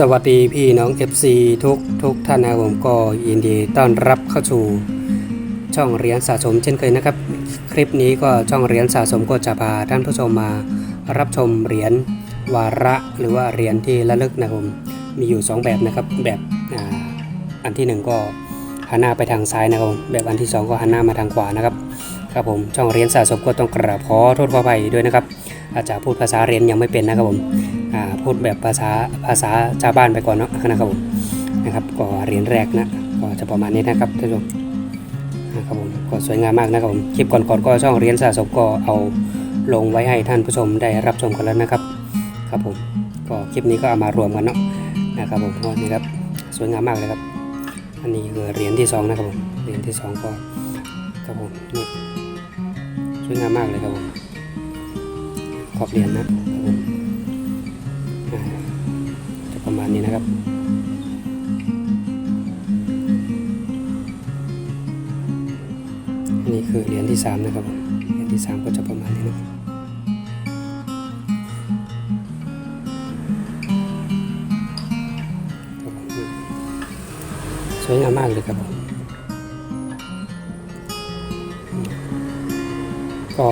สวัสดีพี่น้อง FC ทุกทุกท่านนะครับผมก็ยินดีต้อนรับเข้าสู่ช่องเหรียญสะสมเช่นเคยนะครับ คลิปนี้ก็ช่องเหรียญสะสมก็จะพาท่านผู้ชมมารับชมเหรียญวาระหรือว่าเหรียญที่ระลึกนะครับผมมีอยู่ 2 แบบนะครับแบบออันที่หนึ่งก็หันหน้าไปทางซ้ายนะครับผมแบบอันที่สองก็หันหน้ามาทางขวานะครับครับผมช่องเหรียญสะสมก็ต้องกราบขอโทษขออภัยด้วยนะครับ อาจจะพูดภาษาเรียญยังไม่เป็นนะครับผมพูดแบบภาษาภาษาชาวบ้านไปก่อนเนาะนะครับผมนะครับก็เรียญแรกนะก็จะประมาณนี้นะครับท่านผู้ชมนะครับผมก็สวยงามมากนะครับผมคลิปก่อนๆก็ช่องเหรียญสะสมก็เอาลงไว้ให้ท่านผู้ชมได้รับชมกันแล้วนะครับครับผมก็คลิปนี้ก็เอามารวมกันเนาะนะครับผมก็นี่ครับสวยงามมากเลยครับ อันนี้คือเหรียญที่สองนะครับผมเหรียญที่สองก็ครับผมนี่สวยงามมากเลยครับผม ขอบเหรียญนะครับผมจะประมาณนี้นะครับนนี้คือเหรียญที่สามนะครับผมเหรียญที่สามก็จะประมาณนี้นะสวยงามมากเลยครับผมก็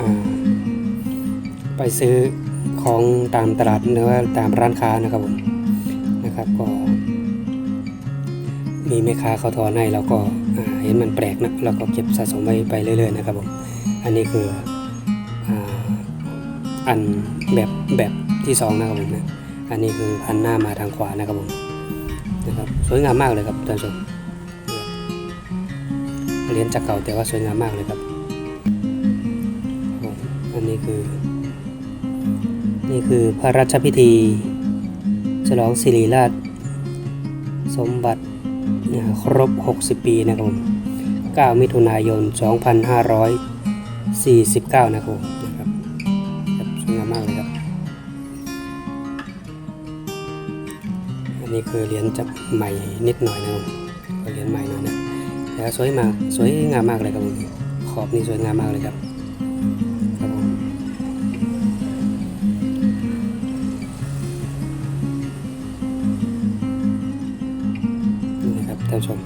อ่า ไปซื้อของตามตลาดหรือว่าตามร้านค้านะครับผมนะครับก็ มีแม่ค้าเขาทอนให้เราก็เห็นมันแปลกนะเราก็เก็บสะสมไว้ไปเรื่อยๆนะครับผมอันนี้คืออันแบบแบบที่สองนะครับผมนะอันนี้คือหันหน้ามาทางขวานะครับผมนะครับสวยงามมากเลยครับท่านผู้ชมเหรียญจากเก่าแต่ว่าสวยงามมากเลยครับผมอันนี้คือ นี่คือพระราชพิธี ฉลองสิริราช สมบัติครบ 60 ปีนะครับผม 9 มิถุนายน 2549 นะครับนะครับครับสวยงามมากเลยครับ อันนี้คือเหรียญจะใหม่นิดหน่อยนะครับเหรียญใหม่หน่อยนะแต่สวยมาก สวยงามมากเลยครับผมขอบนี่สวยงามมากเลยครับ ท่านชม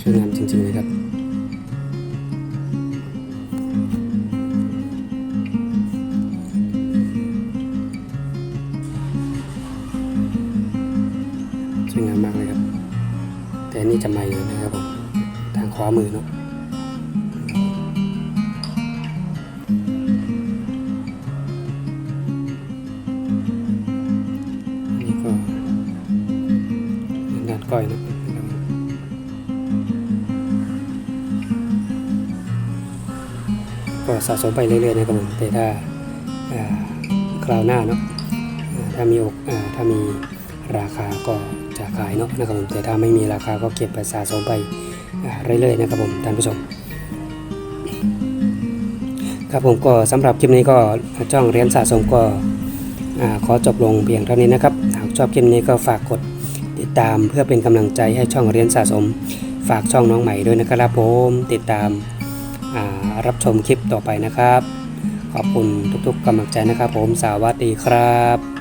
สวยงามจริงๆเลยครับสวยงามมากเลยครับ แต่นี่จะใหม่เลยนะครับผมทางขวามือเนาะนี่ก็ด้านก้อยเนาะก็สะสมไปเรื่อยๆนะครับผมแต่ถ้าอ่าคราวหน้าเนาะถ้ามีอกอถ้ามีราคาก็ จะขายเนาะนะครับผมแต่ถ้าไม่มีราคาก็เก็บไปสะสมไปเรื่อยๆนะครับผมท่านผู้ชม ครับผมก็สำหรับคลิปนี้ก็จ้องเรียนสะสมก็ขอจบลงเพียงเท่านี้นะครับหากชอบคลิปนี้ก็ฝากกดติดตามเพื่อเป็นกำลังใจให้ช่องเรียนสะสม ฝากช่องน้องใหม่ด้วยนะครับผมติดตามารับชมคลิปต่อไปนะครับ ขอบคุณทุกๆกำลังใจนะครับผมสวัสดีครับ